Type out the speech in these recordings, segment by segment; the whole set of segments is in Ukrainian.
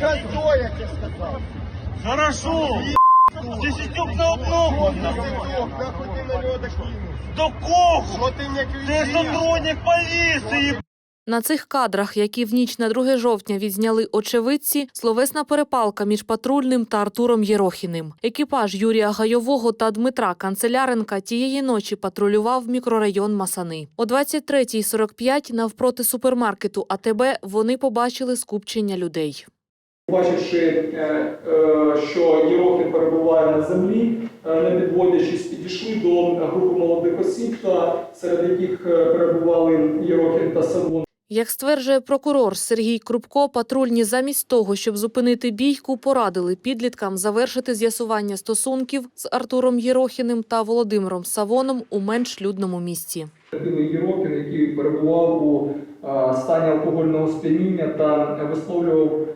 кольцо, я тебе сказав. Хорошо. Десятюк на одного. Нахуй ти на нього так? До кого? Що ти мені Ти кричиш? сотрудник поліції. На цих кадрах, які в ніч на 2 жовтня відзняли очевидці, словесна перепалка між патрульним та Артуром Єрохіним. Екіпаж Юрія Гайового та Дмитра Канцеляренка тієї ночі патрулював мікрорайон Масани. О 23.45 навпроти супермаркету АТБ вони побачили скупчення людей. Бачивши, е, е, що Єрохін перебуває на землі, е, не підводячись, підійшли до групи молодих осіб, та серед яких перебували Єрохін та Савон. Як стверджує прокурор Сергій Крупко, патрульні замість того, щоб зупинити бійку, порадили підліткам завершити з'ясування стосунків з Артуром Єрохіним та Володимиром Савоном у менш людному місці. Єрохін, який перебував у стані алкогольного сп'яніння та висловлював,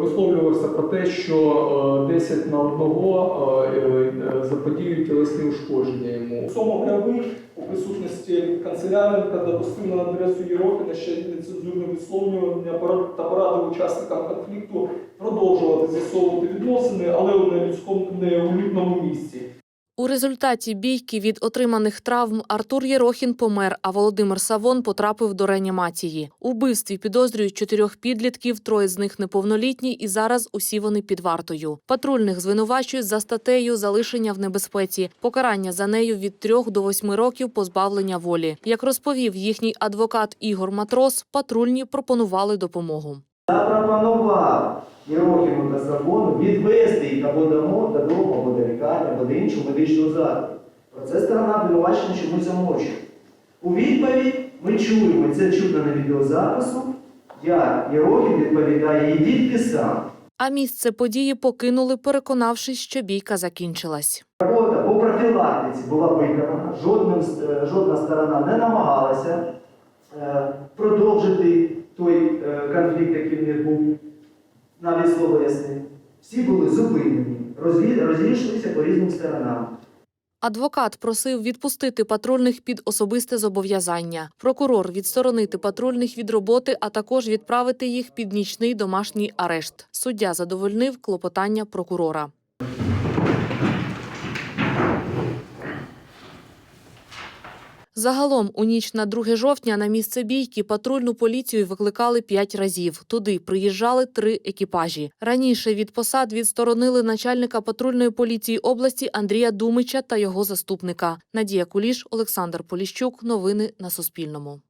висловлювався про те, що е, 10 на одного е, е, заподіють тілесні ушкодження йому. Сомоглявий у присутності канцеляренка допустив на адресу Єрохіна ще нецензурне висловлювання та порадив учасникам конфлікту продовжувати з'ясовувати відносини, але у нелюдському не у людному місці. У результаті бійки від отриманих травм Артур Єрохін помер, а Володимир Савон потрапив до реанімації. У вбивстві підозрюють чотирьох підлітків, троє з них неповнолітні, і зараз усі вони під вартою. Патрульних звинувачують за статтею залишення в небезпеці, покарання за нею від трьох до восьми років позбавлення волі. Як розповів їхній адвокат Ігор Матрос, патрульні пропонували допомогу. Запропонував Єрохіму та Савону відвести їх або дому, додому, або до лікарні, або до іншого медичного закладу. Про це сторона обвинувачення чомусь замовчує. У відповідь ми чуємо, це чутно на відеозапису, як Єрохім відповідає, ідіть сам. А місце події покинули, переконавшись, що бійка закінчилась. Робота по профілактиці була виконана, е, жодна сторона не намагалася е, продовжити конфлікт, який в них був навіть словесний. Всі були зупинені, розійшлися по різним сторонам. Адвокат просив відпустити патрульних під особисте зобов'язання. Прокурор відсторонити патрульних від роботи, а також відправити їх під нічний домашній арешт. Суддя задовольнив клопотання прокурора. Загалом у ніч на 2 жовтня на місце бійки патрульну поліцію викликали п'ять разів. Туди приїжджали три екіпажі. Раніше від посад відсторонили начальника патрульної поліції області Андрія Думича та його заступника. Надія Куліш, Олександр Поліщук. Новини на Суспільному.